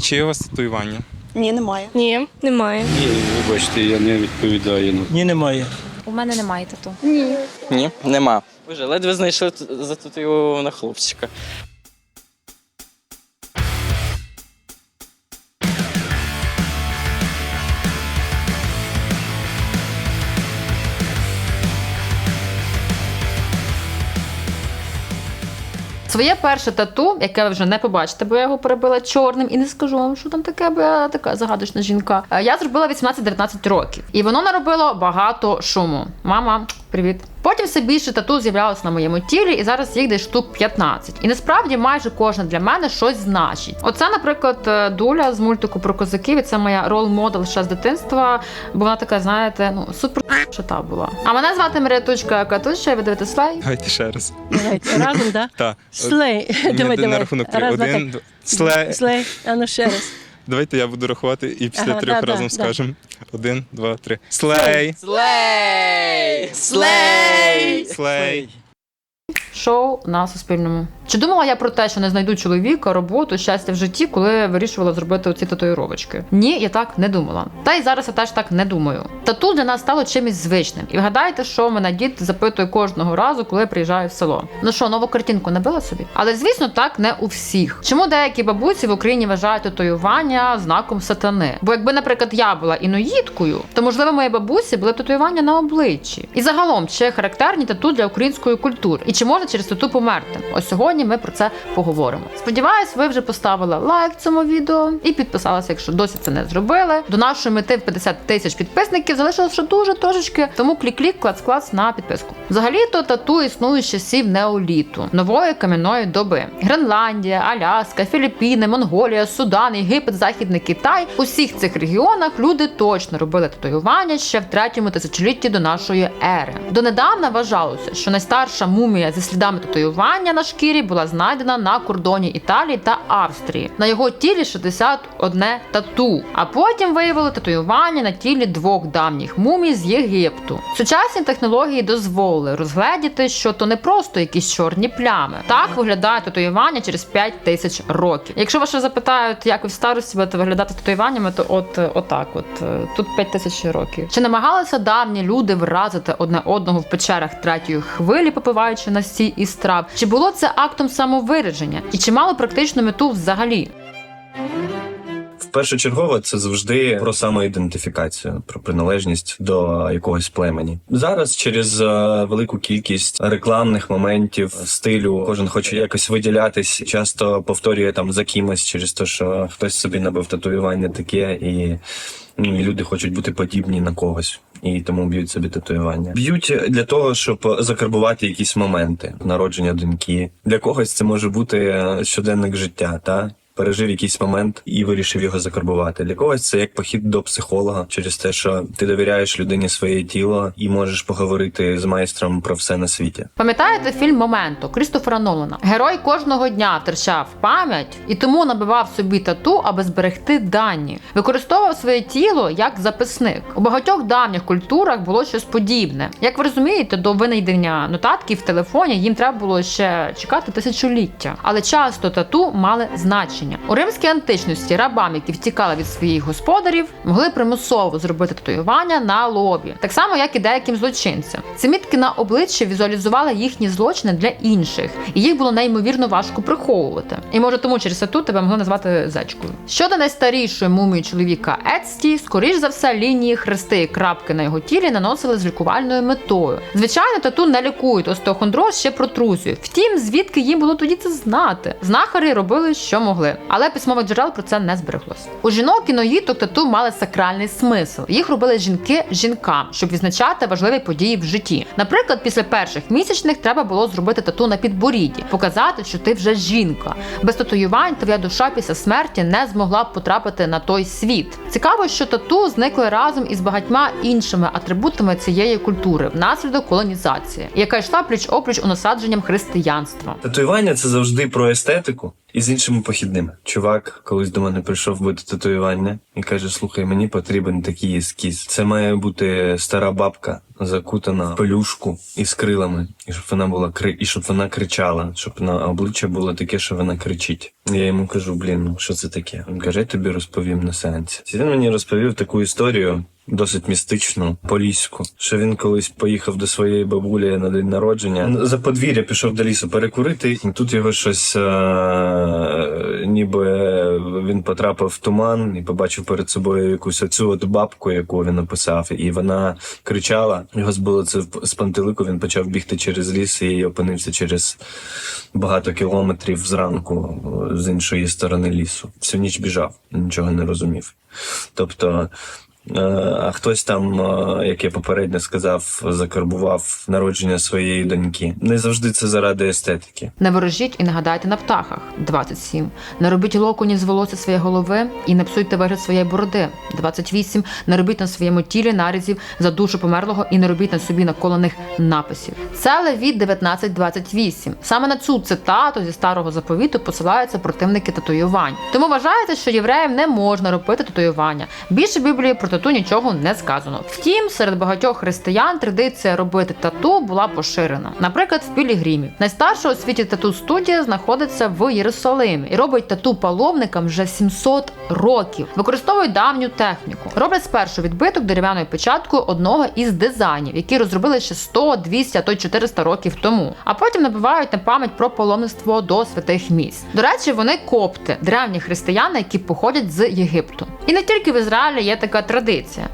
Чи є у вас татуювання? Ні, немає. Ні, немає. Ні, вибачте, я не відповідаю. Ні, немає. У мене немає тату. Ні, Ні, нема. Боже, ледве знайшли зататуйованого хлопчика. Своє перше тату, яке ви вже не побачите, бо я його перебила чорним, і не скажу вам, що там таке, бо я така загадочна жінка. Е, Я зробила 18-19 років, і воно наробило багато шуму. Мама, привіт. Потім все більше тату з'являлось на моєму тілі, і зараз їх десь штук 15. І насправді майже кожна для мене щось значить. Оце, наприклад, е, дуля з мультику про козаків. І це моя рол-модел ще з дитинства. Бо вона така, знаєте, ну супер шита була. А мене звати Марія Тучка Катуща, і ви дивитесь слай. Давайте ще раз. Давайте разом, так? Так. Слей. Давай, на давай. рахунок три. Один, два. Слей. Слей. А ну ще раз. Давайте я буду рахувати і після Ага, трьох да, да, разом да. скажемо. Один, два, три. Слей! Слей! Слей! Слей! Шоу на суспільному. Чи думала я про те, що не знайду чоловіка, роботу, щастя в житті, коли вирішувала зробити оці татуїровочки? Ні, я так не думала. Та й зараз я теж так не думаю. Тату для нас стало чимось звичним. І вгадайте, що мене дід запитує кожного разу, коли приїжджаю в село. Ну що, нову картинку набила собі? Але звісно, так не у всіх. Чому деякі бабусі в Україні вважають татуювання знаком сатани? Бо якби, наприклад, я була іноїдкою, то можливо моїй бабусі були б татуювання на обличчі. І загалом, чи характерні тату для української культури, і чи можна через тату померти? Ось сьогодні ми про це поговоримо. Сподіваюсь, ви вже поставили лайк цьому відео і підписалися, якщо досі це не зробили. До нашої мети в 50 тисяч підписників залишилося ще дуже трошечки, тому клік-клік, клац-клац на підписку. Взагалі-то тату існує з часів неоліту, нової кам'яної доби. Гренландія, Аляска, Філіппіни, Монголія, Судан, Єгипет, Західний Китай. У всіх цих регіонах люди точно робили татуювання ще в третьому тисячолітті до нашої ери. Донедавна вважалося, що найстарша мумія зі слідами татуювання на шкірі була знайдена на кордоні Італії та Австрії. На його тілі 61 тату. А потім виявили татуювання на тілі двох давніх мумій з Єгипту. Сучасні технології дозволили розгледіти, що то не просто якісь чорні плями. Так виглядає татуювання через 5 тисяч років. Якщо вас ще запитають, як ви в старості будете виглядати татуюваннями, то от е, отак, от е, тут 5 тисяч років. Чи намагалися давні люди вразити одне одного в печерах третьої хвилі, попиваючи настій із трав? Чи було це актом самовираження? І чи мало практичну мету взагалі? Першочергово це завжди про самоідентифікацію, про приналежність до якогось племені. Зараз через е, велику кількість рекламних моментів стилю кожен хоче якось виділятись, часто повторює там за кимось через те, що хтось собі набив татуювання таке і. Ну, і люди хочуть бути подібні на когось, і тому б'ють собі татуювання. Б'ють для того, щоб закарбувати якісь моменти народження доньки. Для когось це може бути е, щоденник життя, та пережив якийсь момент і вирішив його закарбувати. Для когось це як похід до психолога через те, що ти довіряєш людині своє тіло і можеш поговорити з майстром про все на світі. Пам'ятаєте фільм Моменто Крістофера Нолана? Герой кожного дня втрачав пам'ять і тому набивав собі тату, аби зберегти дані. Використовував своє тіло як записник. У багатьох давніх культурах було щось подібне. Як ви розумієте, до винайдення нотатків в телефоні їм треба було ще чекати тисячоліття. Але часто тату мали значення. У римській античності рабам, які втікали від своїх господарів, могли примусово зробити татуювання на лобі, так само як і деяким злочинцям. Ці мітки на обличчі візуалізували їхні злочини для інших, і їх було неймовірно важко приховувати. І може тому через тату тебе могли назвати зечкою. Щодо найстарішої мумії чоловіка Ецті, скоріш за все, лінії хрести і крапки на його тілі наносили з лікувальною метою. Звичайно, тату не лікують остеохондроз ще протрузію. Втім, звідки їм було тоді це знати? Знахарі робили, що могли, але письмових джерел про це не збереглось. У жінок іноїток тату мали сакральний смисл. Їх робили жінки жінкам, щоб відзначати важливі події в житті. Наприклад, після перших місячних треба було зробити тату на підборідді, показати, що ти вже жінка. Без татуювань твоя душа після смерті не змогла б потрапити на той світ. Цікаво, що тату зникли разом із багатьма іншими атрибутами цієї культури внаслідок колонізації, яка йшла пліч опліч у насадженням християнства. Татуювання це завжди про естетику і з іншими похідними. Чувак колись до мене прийшов бити татуювання, і каже: Слухай, мені потрібен такий ескіз. Це має бути стара бабка, закутана в пелюшку із крилами, і щоб вона була кри... і щоб вона кричала, щоб на обличчя було таке, що вона кричить. Я йому кажу: блін, ну що це таке? Він каже, я тобі розповім на сеансі. Він мені розповів таку історію. Досить містичну, поліську, що він колись поїхав до своєї бабулі на день народження. За подвір'я пішов до лісу перекурити, і тут його щось е- ніби він потрапив в туман і побачив перед собою якусь оцю от бабку, яку він написав, і вона кричала. Його збило це з пантелику. Він почав бігти через ліс і опинився через багато кілометрів зранку з іншої сторони лісу. Всю ніч біжав, нічого не розумів. Тобто. Е, А хтось там, е, як я попередньо сказав, закарбував народження своєї доньки. Не завжди це заради естетики. Не ворожіть і нагадайте на птахах 27. Не робіть локоні з волосся своєї голови і не псуйте вигляд своєї бороди. 28. Не робіть на своєму тілі нарізів за душу померлого і не робіть на собі наколених написів. Це Левіт 19.28. Саме на цю цитату зі старого заповіту посилаються противники татуювань. Тому вважається, що євреям не можна робити татуювання. Більше Біблії про тату нічого не сказано. Втім, серед багатьох християн традиція робити тату була поширена. Наприклад, в Пілігримі. Найстарша у світі тату студія знаходиться в Єрусалимі і робить тату паломникам вже 700 років. Використовують давню техніку. Роблять спершу відбиток дерев'яною печаткою одного із дизайнів, які розробили ще 100, 200, а то й 400 років тому. А потім набивають на пам'ять про паломництво до святих місць. До речі, вони копти, древні християни, які походять з Єгипту. І не тільки в Ізраїлі є така традиція.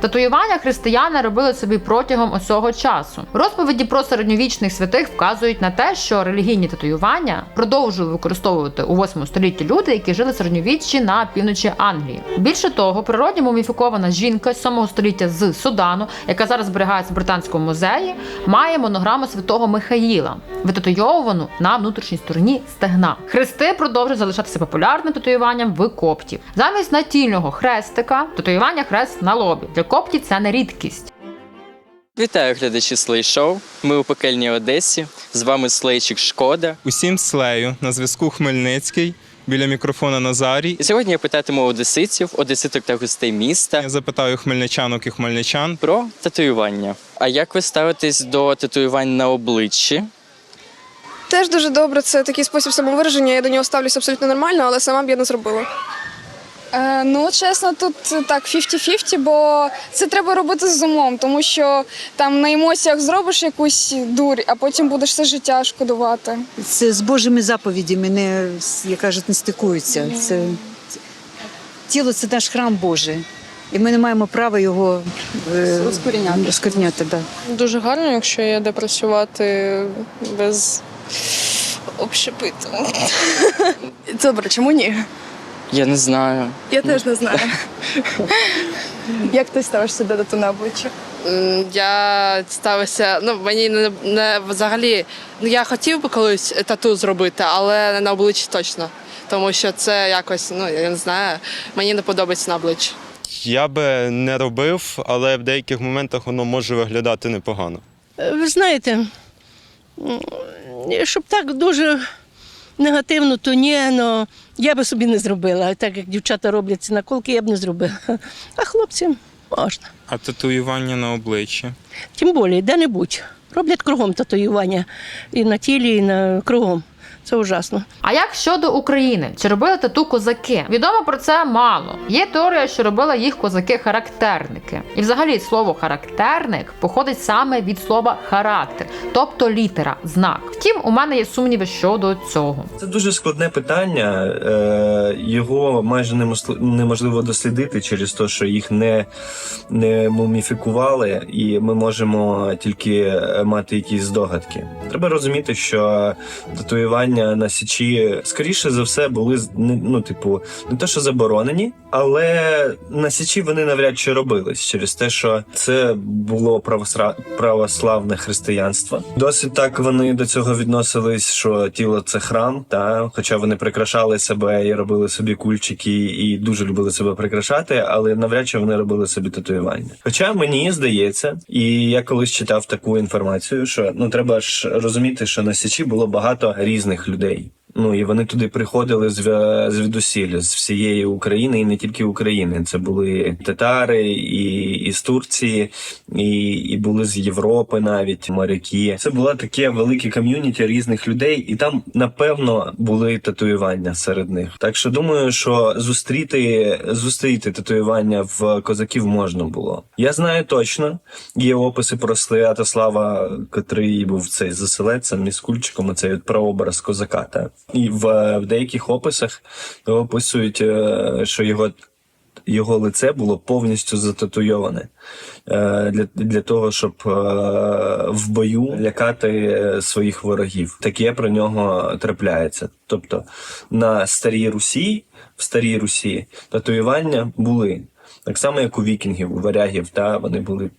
Татуювання християни робили собі протягом усього часу. Розповіді про середньовічних святих вказують на те, що релігійні татуювання продовжували використовувати у 8 столітті люди, які жили середньовіччі на півночі Англії. Більше того, природньо муміфікована жінка з 7 століття з Судану, яка зараз зберігається в британському музеї, має монограму святого Михаїла, витатуйовану на внутрішній стороні стегна. Хрести продовжують залишатися популярним татуюванням в коптів. Замість натільного хрестика татуювання хрест на лобі. Для коптів це не рідкість. Вітаю глядачі Слей Шоу. Ми у пекельній Одесі. З вами Слейчик Шкода. Усім слею на зв'язку Хмельницький. Біля мікрофона Назарій. І сьогодні я питатиму одеситів, одеситок та гостей міста Я запитаю хмельничанок і хмельничан. про татуювання. А як ви ставитесь до татуювань на обличчі? Теж дуже добре. Це такий спосіб самовираження. Я до нього ставлюсь абсолютно нормально, але сама б я не зробила. Е, ну, чесно, тут так 50-50, бо це треба робити з умом, тому що там на емоціях зробиш якусь дурь, а потім будеш все життя шкодувати. Це з Божими заповідями не як кажуть, не стикуються. Це тіло це наш храм Божий. І ми не маємо права його е, Розкоріняти. розкоріняти, да. Дуже гарно, якщо є де працювати без общепиту. Добре, чому ні? Я не знаю. Я теж не знаю. Як ти ставишся до тату на обличчя? Я ставився, ну мені не, не взагалі. Ну я хотів би колись тату зробити, але не на обличчі точно. Тому що це якось, ну я не знаю, мені не подобається на обличчі. Я би не робив, але в деяких моментах воно може виглядати непогано. Ви знаєте, щоб так дуже негативно, то ні, але я би собі не зробила. Так як дівчата роблять ці наколки, я б не зробила. А хлопцям можна. А татуювання на обличчі. Тим більше, де-небудь. Роблять кругом татуювання. І на тілі, і на кругом. Це ужасно. А як щодо України? Чи робили тату козаки? Відомо про це мало. Є теорія, що робили їх козаки-характерники. І взагалі слово характерник походить саме від слова характер, тобто літера, знак. Втім, у мене є сумніви щодо цього. Це дуже складне питання. Е, Його майже неможливо дослідити через те, що їх не, не муміфікували, і ми можемо тільки е, мати якісь здогадки. Треба розуміти, що татуювання на січі, скоріше за все, були ну, типу, не те, що заборонені, але на січі вони навряд чи робились через те, що це було православне християнство. Досить так вони до цього відносились, що тіло це храм, та хоча вони прикрашали себе і робили собі кульчики, і дуже любили себе прикрашати, але навряд чи вони робили собі татуювання. Хоча мені здається, і я колись читав таку інформацію, що ну треба ж розуміти, що на січі було багато різних людей. Ну і вони туди приходили з звідусіль, з всієї України і не тільки України. Це були татари і, і з Турції, і, і були з Європи навіть моряки. Це було таке велике ком'юніті різних людей, і там напевно були татуювання серед них. Так що думаю, що зустріти зустріти татуювання в козаків можна було. Я знаю точно, є описи про Святослава, котрий був цей заселецем і скульчиком, цей прообраз козака. Та і в, в деяких описах описують, е, що його. Його лице було повністю зататуйоване е, для, для того, щоб е, в бою лякати своїх ворогів. Таке про нього трапляється. Тобто на старій Русі, в старій Русі татуювання були так само, як у вікінгів, у варягів, та вони були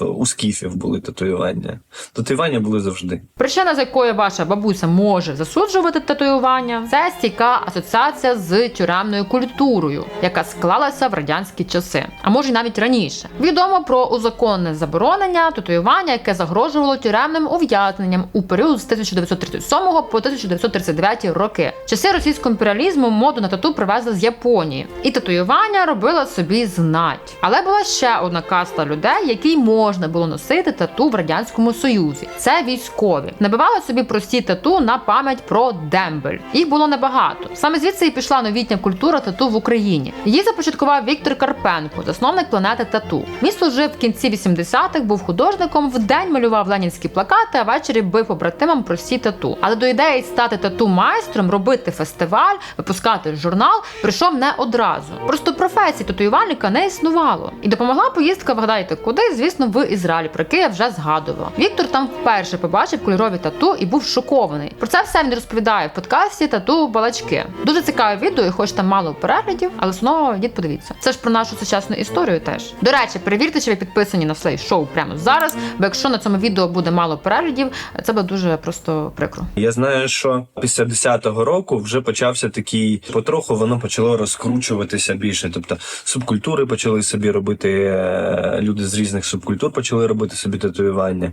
у скіфів були татуювання. Татуювання були завжди. Причина, з якої ваша бабуся може засуджувати татуювання, це стійка асоціація з тюремною культурою, яка склалася в радянські часи, а може й навіть раніше. Відомо про узаконне заборонення татуювання, яке загрожувало тюремним ув'язненням у період з 1937 по 1939 роки. Часи російського імперіалізму моду на тату привезли з Японії, і татуювання робила собі знать. Але була ще одна каста людей, які можна було носити тату в радянському союзі. Це військові. Набивали собі прості тату на пам'ять про дембель. Їх було небагато. Саме звідси і пішла новітня культура тату в Україні. Її започаткував Віктор Карпенко, засновник планети тату. Він служив в кінці 80-х, був художником, вдень малював ленінські плакати, а ввечері бив побратимам прості тату. Але до ідеї стати тату майстром, робити фестиваль, випускати журнал прийшов не одразу. Просто професії татуювальника не існувало. І допомогла поїздка, вгадайте, куди, звісно, в Ізраїль, про який я вже згадувала. Віктор там вперше побачив кольорові тату і був шокований. Про це все він розповідає в подкасті Тату Балачки. Дуже цікаве відео, і хоч там мало переглядів, але знову йдіть подивіться. Це ж про нашу сучасну історію теж. До речі, перевірте, чи ви підписані на Слей шоу прямо зараз, бо якщо на цьому відео буде мало переглядів, це буде дуже просто прикро. Я знаю, що після 10-го року вже почався такий потроху воно почало розкручуватися більше. Тобто субкультури почали собі робити е, люди з різних субкультур почали робити собі татуювання,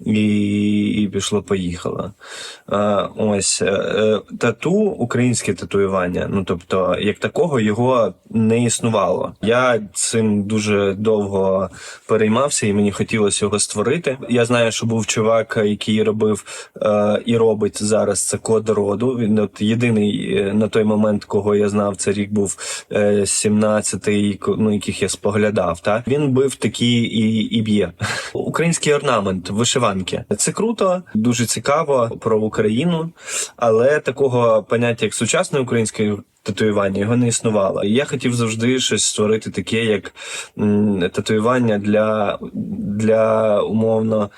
і, і пішло поїхало. Е, ось е, тату, українське татуювання. Ну тобто, як такого його не існувало. Я цим дуже довго переймався, і мені хотілося його створити. Я знаю, що був чувак, який робив е, і робить зараз це код роду. Він от єдиний е, на той момент, кого я знав, це рік був е, 17-й, ну яких я споглядав. Та він бив такі і, і б'є. Український орнамент, вишиванки. Це круто, дуже цікаво про Україну, але такого поняття, як сучасне українське татуювання, його не існувало. І я хотів завжди щось створити таке, як татуювання для, для умовно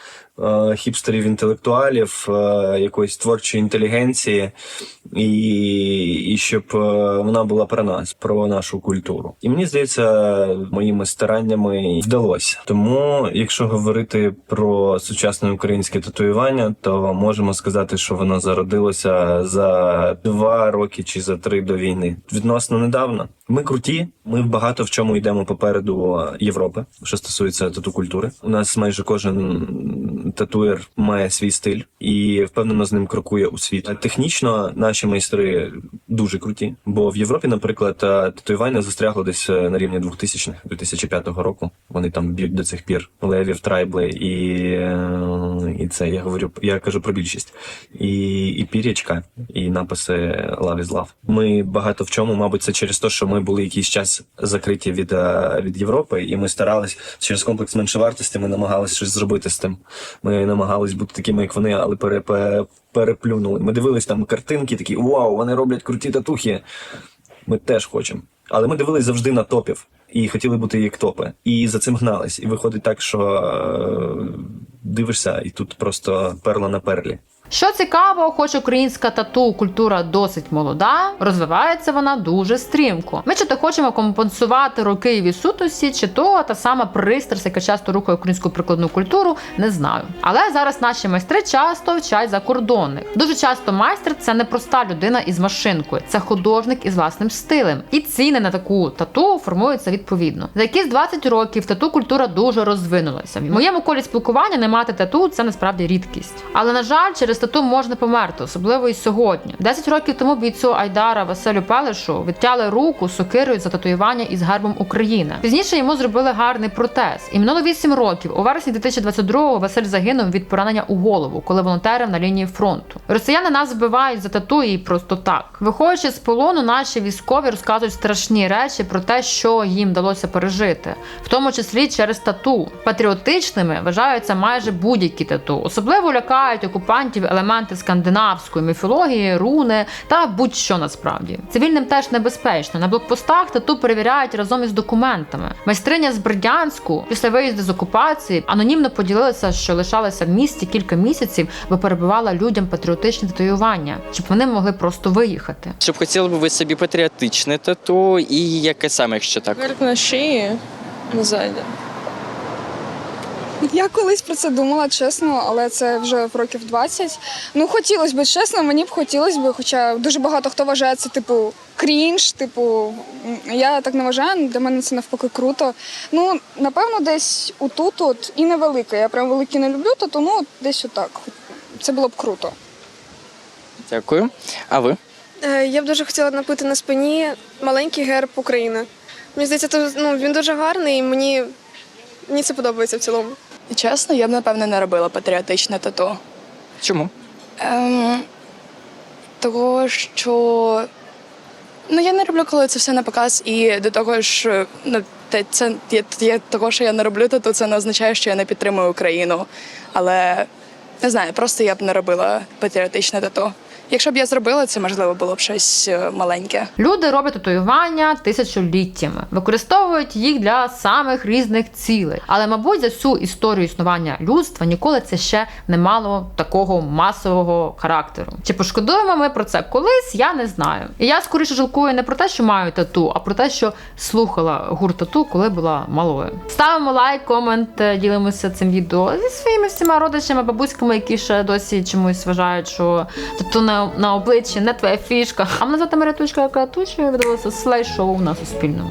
хіпстерів інтелектуалів, е, якоїсь творчої інтелігенції, і, і щоб е, вона була про нас, про нашу культуру. І мені здається, моїми стараннями вдалося. Тому, якщо говорити про сучасне українське татуювання, то можемо сказати, що воно зародилося за два роки чи за три до війни. Відносно недавно. Ми круті, ми багато в чому йдемо попереду Європи, що стосується тату культури. У нас майже кожен татуєр має свій стиль і впевнено з ним крокує у світ. Технічно наші майстри дуже круті, бо в Європі, наприклад, е, татуювання застрягло десь е, на рівні 2000-х, 2005 року. Вони там б'ють до цих пір левів, трайбли і, е, і це я говорю. Я кажу про більшість і, і пірячка, і написи Love is Love. Ми багато в чому, мабуть, це через те, що ми були якийсь час закриті від, від Європи, і ми старались через комплекс меншовартості. Ми намагалися щось зробити з тим. Ми намагались бути такими, як вони, але пере, пере- переплюнули. Ми дивились там картинки, такі вау, вони роблять круті татухи. Ми теж хочемо. Але ми дивились завжди на топів і хотіли бути як топи. І за цим гнались. І виходить так, що е, дивишся, і тут просто перла на перлі. Що цікаво, хоч українська тату культура досить молода, розвивається вона дуже стрімко. Ми чи то хочемо компенсувати роки і відсутності, чи то та сама пристрасть, яка часто рухає українську прикладну культуру, не знаю. Але зараз наші майстри часто вчать закордонних. Дуже часто майстер це не проста людина із машинкою, це художник із власним стилем. І ціни на таку тату формуються відповідно. За якісь 20 років тату культура дуже розвинулася. В моєму колі спілкування не мати тату це насправді рідкість. Але на жаль, через тату можна померти, особливо і сьогодні. Десять років тому бійцю Айдара Василю Пелешу відтяли руку сокирою за татуювання із гербом України. Пізніше йому зробили гарний протез. І минуло 8 років. У вересні 2022-го Василь загинув від поранення у голову, коли волонтерив на лінії фронту. Росіяни нас вбивають за тату і просто так. Виходячи з полону, наші військові розказують страшні речі про те, що їм вдалося пережити, в тому числі через тату. Патріотичними вважаються майже будь-які тату. Особливо лякають окупантів елементи скандинавської міфології, руни та будь-що насправді. Цивільним теж небезпечно. На блокпостах тату перевіряють разом із документами. Майстриня з Бердянську після виїзду з окупації анонімно поділилася, що лишалася в місті кілька місяців, бо перебивала людям патріотичні татуювання, щоб вони могли просто виїхати. Щоб хотіли б ви собі патріотичне тату і яке саме, якщо так? Герб на шиї ззаді. Я колись про це думала, чесно, але це вже в років 20. Ну, хотілося б, чесно, мені б хотілося б, хоча дуже багато хто вважає це, типу, крінж, типу, я так не вважаю, для мене це навпаки круто. Ну, напевно, десь отут от і невелике. Я прям великі не люблю, то тому десь отак. Це було б круто. Дякую. А ви? Е, Я б дуже хотіла напити на спині маленький герб України. Мені здається, то, ну, він дуже гарний і мені, мені це подобається в цілому. Чесно, я б напевно не робила патріотичне тату. Чому? Ем, того, що ну я не роблю, коли це все на показ, і до того ж, ну те це є, є того, що я не роблю тату, це не означає, що я не підтримую Україну. Але не знаю, просто я б не робила патріотичне тату. Якщо б я зробила, це можливо було б щось е, маленьке. Люди роблять татуювання тисячоліттями, використовують їх для самих різних цілей. Але, мабуть, за всю історію існування людства ніколи це ще не мало такого масового характеру. Чи пошкодуємо ми про це колись? Я не знаю. І я скоріше жалкую не про те, що маю тату, а про те, що слухала гурт тату, коли була малою. Ставимо лайк, комент, е, ділимося цим відео зі своїми всіма родичами, бабуськами, які ще досі чомусь вважають, що тату на обличчі, не твоя фішка. А ми звати Марія Тучка, яка тучка, я видалася слайд-шоу на Суспільному.